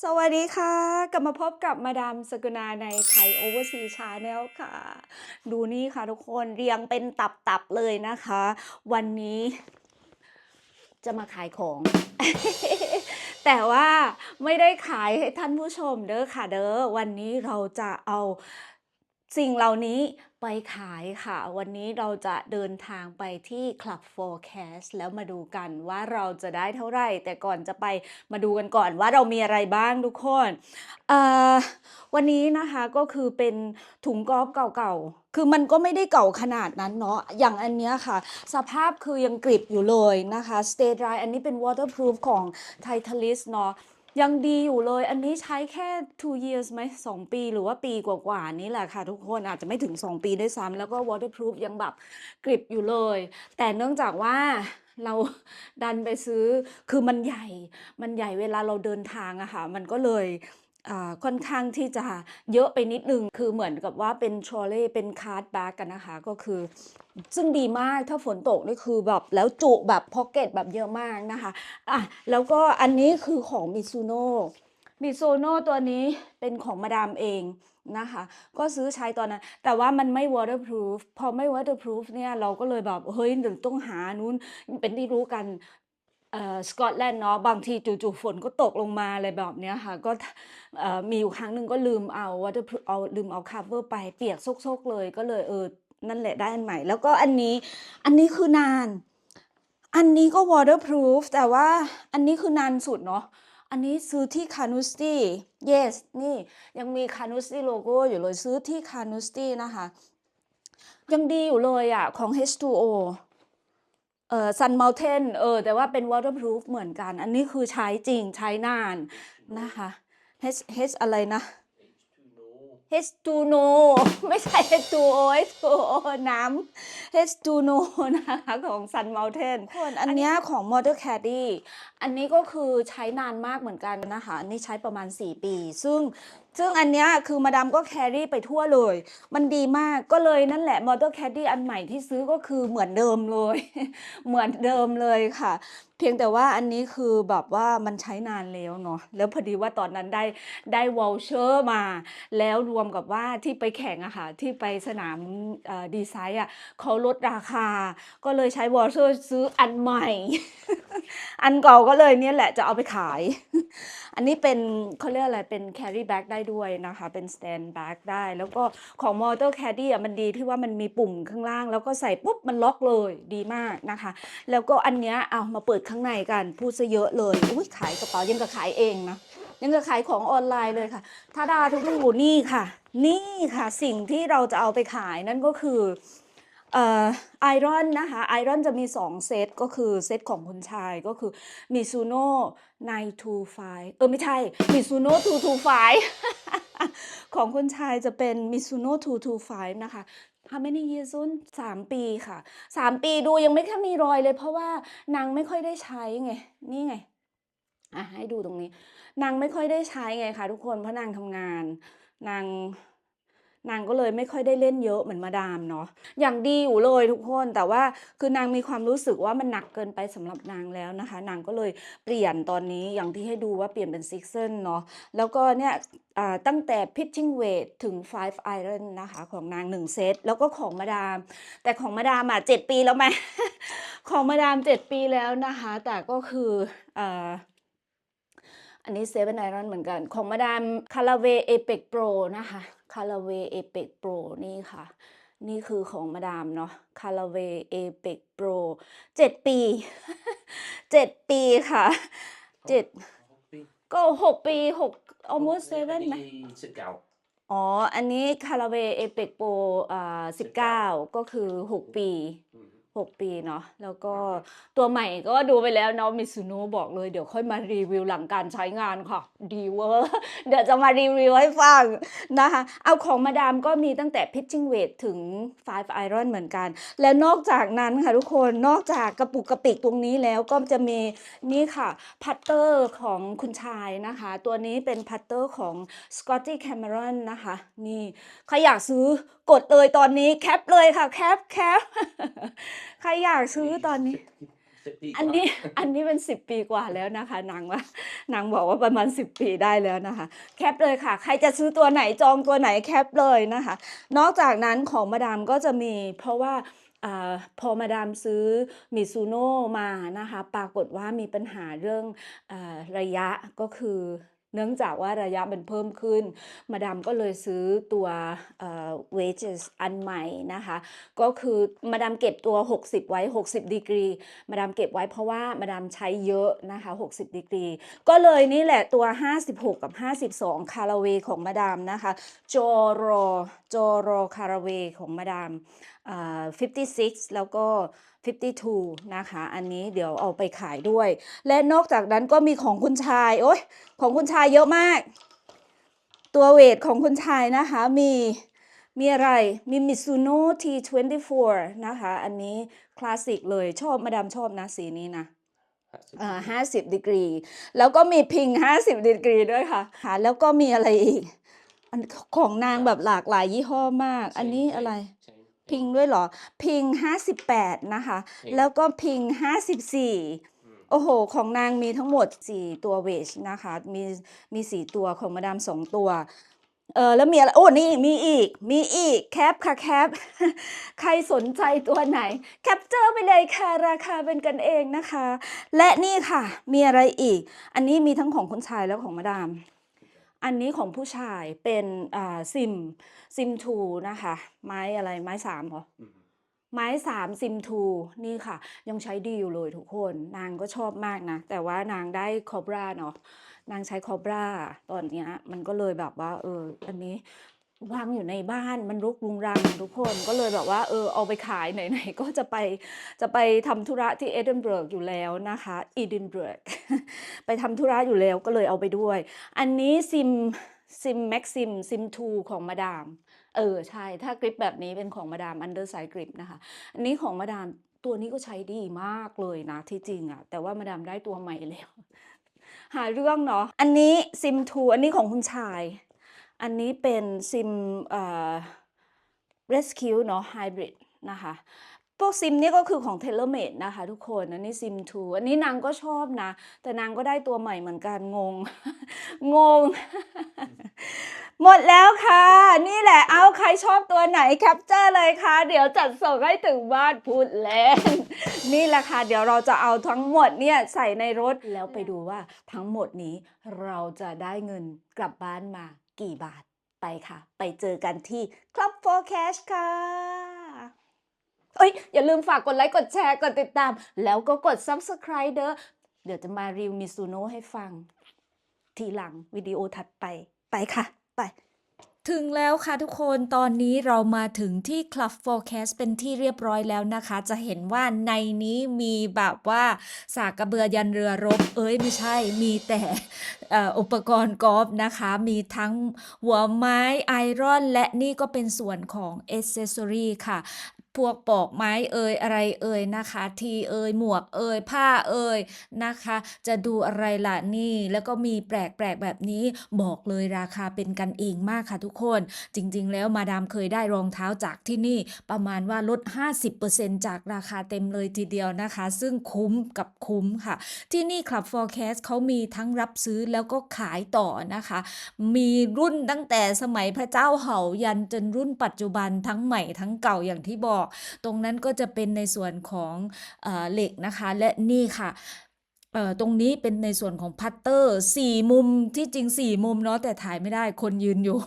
สวัสดีค่ะ กลับมาพบกับมาดามสกุณาในไทยโอเวอร์ซีชาแนลค่ะ ดูนี่ค่ะทุกคนเรียงเป็นตับๆเลยนะคะ วันนี้ จะมาขายของ แต่ว่าไม่ได้ขายให้ท่านผู้ชมเด้อค่ะเด้อวันนี้เราจะเอา สิ่งเหล่านี้ไปขายค่ะ วันนี้เราจะเดินทางไปที่ Club Forecast แล้วมาดูกันว่าเราจะได้เท่าไหร่ แต่ก่อนจะไปมาดูกันก่อนว่าเรามีอะไรบ้างทุกคนวันนี้นะคะก็คือเป็นถุงกอล์ฟเก่าๆ คือมันก็ไม่ได้เก่าขนาดนั้นเนาะ อย่างอันเนี้ยค่ะ สภาพคือยังกริบอยู่เลยนะคะ Stay Dry อันนี้เป็น waterproof ของ Titalis เนาะ ยังดีอยู่เลย อันนี้ใช้แค่ two years ไหมสองปีหรือว่าปีกว่าๆนี้แหละค่ะทุกคนอาจจะไม่ถึง 2 ปีด้วยซ้ำแล้วก็ waterproof ยังแบบกริบอยู่เลย แต่เนื่องจากว่าเราดันไปซื้อคือมันใหญ่ มันใหญ่เวลาเราเดินทางอะค่ะ มันก็เลย ค่อนข้างที่จะเยอะไปนิดนึง คือเหมือนกับว่าเป็นทรอลเล่เป็นคาร์ดแบ็กกันนะคะ ก็คือ ซึ่งดีมากถ้าฝนตกนี่คือแบบแล้วจุแบบพ็อกเก็ตแบบเยอะมากนะคะอะแล้วก็อันนี้คือของมิซูโน่มิซูโน่ตัวนี้เป็นของมาดามเองนะคะ ก็ซื้อใช้ตอนนั้น แต่ว่ามันไม่ waterproof พอไม่ waterproof เนี่ยเราก็เลยแบบ เฮ้ยเดี๋ยวต้องหานู้นเป็นที่รู้กัน สกอตแลนด์เนาะบางทีจู่ๆฝนก็ตกลงมาอะไรแบบเนี้ยค่ะก็มีอยู่ครั้งหนึ่งก็ลืมเอา waterproof เอาลืมเอา cover ไปเปียกซกๆเลยก็เลยเออนั่นแหละได้อันใหม่ แล้วก็อันนี้อันนี้คือนาน อันนี้ก็ waterproof แต่ว่าอันนี้คือนานสุดเนาะอันนี้ซื้อที่ Canusti yes นี่ยังมี Canusti โลโก้อยู่เลยซื้อที่ Canusti นะคะ ยังดีอยู่เลยอะของ H2O เอ่อ Sun Mountain เออแต่ว่าเป็น waterproof เหมือนกัน อันนี้คือใช้จริงใช้นานนะคะ H H อะไรนะ H2No ไม่ใช่ H2O H2O น้ำ H2No นะคะของ Sun Mountain คนอันเนี้ยของ Motor Caddy อันนี้ก็คือใช้นานมากเหมือนกันนะคะ อันนี้ใช้ประมาณ 4 ปี ซึ่ง ซึ่งอันเนี้ยคือมาดามก็แครี่ไปทั่วเลย มันดีมากก็เลยนั่นแหละมอเตอร์แคดดี้อันใหม่ที่ซื้อก็คือเหมือนเดิมเลย เหมือนเดิมเลยค่ะ พียงแต่ว่าอันนี้คือแบบว่ามันใช้นานแล้วเนาะแล้วพอดีว่าตอนนั้นได้ได้วอลเชอร์มา แล้วรวมกับว่าที่ไปแข่งอะค่ะ ที่ไปสนามดีไซน์อะเขาลดราคา ก็เลยใช้วอลเชอร์ซื้ออันใหม่ อันเก่าก็เลยเนี่ยแหละจะเอาไปขาย อันนี้เป็นเขาเรียกอะไรเป็น carry bag ได้ด้วยนะคะ เป็น stand bag ได้ แล้วก็ของ motor caddy อะมันดีที่ว่ามันมีปุ่มข้างล่าง แล้วก็ใส่ปุ๊บมันล็อกเลยดีมากนะคะ แล้วก็อันเนี้ยเอามาเปิดข้างในกันพูดซะเยอะเลยอุ้ยขายกระเป๋ายังกับขายเองนะยังกับขายของออนไลน์เลยค่ะทาดาทุกลูกนี่ค่ะ นี่ค่ะสิ่งที่เราจะเอาไปขายนั่นก็คือเอ่อไอรอนนะคะไอรอนจะมี 2 เซตก็คือเซตของคุณชายก็คือมิซูโน่925เออไม่ใช่มิซูโน่225ของคุณชายจะเป็นมิซูโน่225นะคะ How many years old สามปีค่ะสามปีดูยังไม่ค่อยมีรอยเลย เพราะว่านางไม่ค่อยได้ใช้ไง นี่ไงอะให้ดูตรงนี้ นางไม่ค่อยได้ใช้ไงคะทุกคนเพราะนางทำงาน นาง นางก็เลยไม่ค่อยได้เล่นเยอะเหมือนมาดามเนาะอย่างดีอยู่เลยทุกคนแต่ว่าคือนางมีความรู้สึกว่ามันหนักเกินไปสำหรับนางแล้วนะคะ นางก็เลยเปลี่ยนตอนนี้อย่างที่ให้ดูว่าเปลี่ยนเป็นซิกเซนเนาะแล้วก็เนี่ยตั้งแต่ pitching weight ถึง five iron นะคะ ของนางหนึ่งเซต แล้วก็ของมาดาม แต่ของมาดามอะเจ็ดปีแล้วไหมของมาดามเจ็ดปีแล้วนะคะ แต่ก็คืออันนี้เซเว่นไอรอนเหมือนกัน ของมาดามคาราเวเอเปกโปรนะคะ คาราเวเอเปกโปรนี่ค่ะ นี่คือของมาดามเนาะคาราเวเอเปกโปรเจ็ดปีเจ็ดปีค่ะเจ็ดก็หกปีหก almost seven ไหมอ๋อ อันนี้คาราเวเอเปกโปรอ่าสิบเก้าก็คือหกปี 6 ปีเนาะแล้วก็ตัวใหม่ก็ดูไปแล้วเนาะมิซูโน่บอกเลยเดี๋ยวค่อยมารีวิวหลังการใช้งานค่ะ ดีเวอร์เดี๋ยวจะมารีวิวให้ฟังนะคะ เอาของมาดามก็มีตั้งแต่ pitching weight ถึง 5 iron เหมือนกัน และนอกจากนั้นค่ะทุกคนนอกจากกระปุกกระปิกตรงนี้แล้วก็จะมีนี่ค่ะ พัตเตอร์ของคุณชายนะคะ ตัวนี้เป็นพัตเตอร์ของ Scotty Cameron นะคะ นี่ใครอยากซื้อกดเลยตอนนี้แคปเลยค่ะแคปแคปใครอยากซื้อตอนนี้สิบปีกอันว่านี้อันนี้เป็น10ปีกว่าแล้วนะคะนางว่านางบอกว่าประมาณ10ปีได้แล้วนะคะ แคปเลยค่ะ ใครจะซื้อตัวไหนจองตัวไหนแคปเลยนะคะ นอกจากนั้นของมาดามก็จะมีเพราะว่าอาพอมาดามซื้อมิซูโน่มานะคะ ปรากฏว่ามีปัญหาเรื่องอาระยะก็คือ เนื่องจากว่าระยะมันเพิ่มขึ้น มาดามก็เลยซื้อตัวเอ่อ wages อันใหม่นะคะ ก็คือมาดามเก็บตัว 60 ไว้ 60ดีกรี มาดามเก็บไว้เพราะว่ามาดามใช้เยอะนะคะ 60ดีกรี ก็เลยนี่แหละตัว 56 กับ 52 คาราเวของมาดามนะคะจอรจอรคาราเวของมาดามอ่า56 แล้วก็ 52 นะคะ อันนี้เดี๋ยวเอาไปขายด้วย และนอกจากนั้นก็มีของคุณชาย โอ้ยของคุณชายเยอะมาก ตัวเวทของคุณชายนะคะ มีมีอะไร มี Mizuno T24 นะคะ อันนี้คลาสสิกเลยชอบมาดามชอบนะสีนี้นะอ่าห้าสิบดีกรี แล้วก็มีพิงห้าสิบดีกรีด้วยค่ะค่ะแล้วก็มีอะไรอีกอันของนางแบบหลากหลายยี่ห้อมาก อันนี้อะไรใช่ พิงด้วยเหรอ พิงห้าสิบแปดนะคะ แล้วก็พิงห้าสิบสี่อืมโอ้โห ของนางมีทั้งหมด 4 ตัวเวชนะคะ มีมี4ตัวของมาดาม2ตัว เออแล้วมีอะไร โอ้นี่มีอีก มีอีก แคปค่ะแคป ใครสนใจตัวไหน แคปเจอร์ไปเลยค่ะ ราคาเป็นกันเองนะคะ และนี่ค่ะ มีอะไรอีก อันนี้มีทั้งของคุณชายและของมาดาม อันนี้ของผู้ชายเป็นอ่าซิมซิมทูนะคะ ไม้อะไรไม้สามเหรออืมไม้สามซิมทูนี่ค่ะ ยังใช้ดีอยู่เลยทุกคนนางก็ชอบมากนะ แต่ว่านางได้คอบราเนาะนางใช้คอบราตอนเนี้ยมันก็เลยแบบว่า เออ อันนี้ วางอยู่ในบ้านมันรุกรุงรังทุกคนก็เลยแบบว่าเออเอาไปขายไหนๆก็จะไปจะไปทำธุระที่เอดินบะระอยู่แล้วนะคะอีดินเบะระไปทำธุระอยู่แล้วก็เลยเอาไปด้วย อันนี้ซิมซิมแม็กซิมซิมทูของมาดาม เออใช่ ถ้ากริปแบบนี้เป็นของมาดามอันเดอร์ไซกริปนะคะ อันนี้ของมาดามตัวนี้ก็ใช้ดีมากเลยนะที่จริงอะแต่ว่ามาดามได้ตัวใหม่แล้ว หาเรื่องเนาะอันนี้ซิมทูอันนี้ของคุณชาย อันนี้เป็นซิมเอ่อ rescue เนาะ hybrid นะคะพวกซิมนี่ก็คือของ t e l e m a d e นะคะทุกคนอันนี้ซิมทูอันนี้นางก็ชอบนะ แต่นางก็ได้ตัวใหม่เหมือนกันงง งง หมดแล้วค่ะ นี่แหละเอาใครชอบตัวไหนแคปเจอร์เลยค่ะ เดี๋ยวจัดส่งให้ถึงบ้านพูดเล่น นี่แหละค่ะ เดี๋ยวเราจะเอาทั้งหมดเนี่ยใส่ในรถแล้วไปดูว่าทั้งหมดนี้เราจะได้เงินกลับบ้านมา กี่บาทไปค่ะ ไปเจอกันที่ Club for Cash ค่ะ เอ้ย อย่าลืมฝากกดไลค์ กดแชร์ กดติดตาม แล้วก็กด Subscribe เด้อเดี๋ยวจะมารีวิวมิซูโน่ให้ฟัง ทีหลังวิดีโอถัดไปไปค่ะ ไป ถึงแล้วค่ะทุกคนตอนนี้เรามาถึงที่ Club Forecast เป็นที่เรียบร้อยแล้วนะคะ จะเห็นว่าในนี้มีแบบว่าสากกระเบือยันเรือรบ เอ้ยไม่ใช่ มีแต่อ,อุปกรณ์กอล์ฟนะคะ มีทั้งหัวไม้ไอรอน และนี่ก็เป็นส่วนของเอเซอรี่ค่ะ พวกปอกไม้เอ่ยอะไรเอ่ยนะคะ ทีเอ่ยหมวกเอ่ยผ้าเอ่ยนะคะ จะดูอะไรล่ะนี่แล้วก็มีแปลกๆแบบนี้บอกเลยราคาเป็นกันเองมากค่ะทุกคน จริง ๆ แล้วมาดามเคยได้รองเท้าจากที่นี่ประมาณว่าลด 50%จากราคาเต็มเลยทีเดียวนะคะ ซึ่งคุ้มกับคุ้มค่ะ ที่นี่ Club Forecast เขามีทั้งรับซื้อแล้วก็ขายต่อนะคะ มีรุ่นตั้งแต่สมัยพระเจ้าเห่ายันจนรุ่นปัจจุบันทั้งใหม่ทั้งเก่าอย่างที่บอกตรงนั้นก็จะเป็นในส่วนของเอเหล็กนะคะ และนี่ค่ะ เอ่อตรงนี้เป็นในส่วนของพัตเตอร์สี่มุมที่จริงสี่มุมเนาะแต่ถ่ายไม่ได้คนยืนอยู่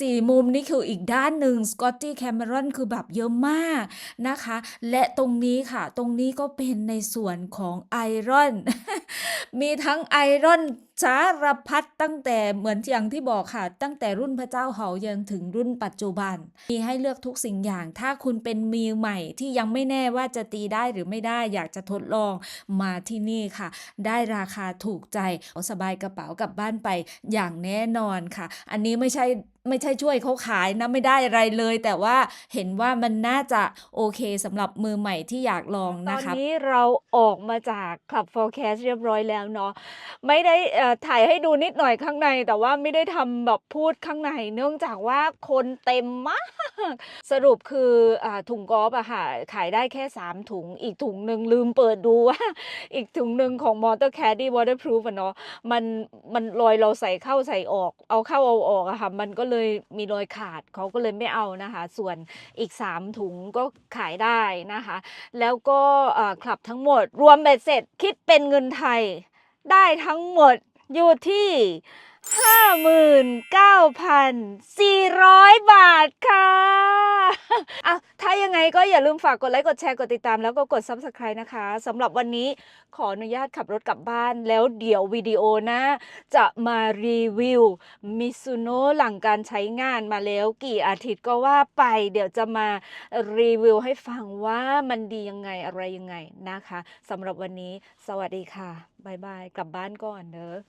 สี่มุมนี่คืออีกด้านหนึ่งสกอตตี้แคม e รอนคือแบบเยอะมากนะคะ และตรงนี้ค่ะ ตรงนี้ก็เป็นในส่วนของไอรอนมีทั้งไอรอนสารพัดตั้งแต่เหมือนอย่างที่บอกค่ะ ตั้งแต่รุ่นพระเจ้าเหายันถึงรุ่นปัจจุบัน มีให้เลือกทุกสิ่งอย่าง ถ้าคุณเป็นมือใหม่ที่ยังไม่แน่ว่าจะตีได้หรือไม่ได้อยากจะทดลองมาที่นี่ค่ะได้ราคาถูกใจเอสบายกระเป๋ากลับบ้านไปอย่างแน่นอนค่ะ อันนี้ไม่ใช่ ไม่ใช่ช่วยเขาขายนะไม่ได้อะไรเลย แต่ว่าเห็นว่ามันน่าจะโอเคสำหรับมือใหม่ที่อยากลองตนะอนคะนี้เราออกมาจาก Club Forecast เรียบร้อยแล้วเนาะไม่ได้เอ่อถ่ายให้ดูนิดหน่อยข้างใน แต่ว่าไม่ได้ทำแบบพูดข้างใน เนื่องจากว่าคนเต็มมาก สรุปคืออ่าถุงกอล์ฟอะค่ะขายได้แค่ 3 ถุง อีกถุงหนึ่งลืมเปิดดูว่า อีกถุงหนึ่งของ Motor Caddy Waterproof อะเนาะมันมันรอยเราใส่เข้าใส่ออก เอาเข้าเอาออกอะค่ะมันก็เลยมีรอยขาดเขาก็เลยไม่เอานะคะ ส่วนอีก 3 ถุงก็ขายได้นะคะ แล้วก็คลับทั้งหมด รวมเบ็ดเสร็จคิดเป็นเงินไทยได้ทั้งหมดอยู่ที่ 59,400 บาทค่ะอะถ้ายังไงก็อย่าลืมฝากกดไลค์ กดแชร์ กดติดตาม แล้วก็กด Subscribe นะคะสำหรับวันนี้ขออนุญาตขับรถกลับบ้านแล้วเดี๋ยววิดีโอหน้าจะมารีวิว Mizuno หลังการใช้งานมาแล้วกี่อาทิตย์ก็ว่าไป เดี๋ยวจะมารีวิวให้ฟังว่ามันดียังไงอะไรยังไงนะคะสำหรับวันนี้สวัสดีค่ะบายบายกลับบ้านก่อนเด้อ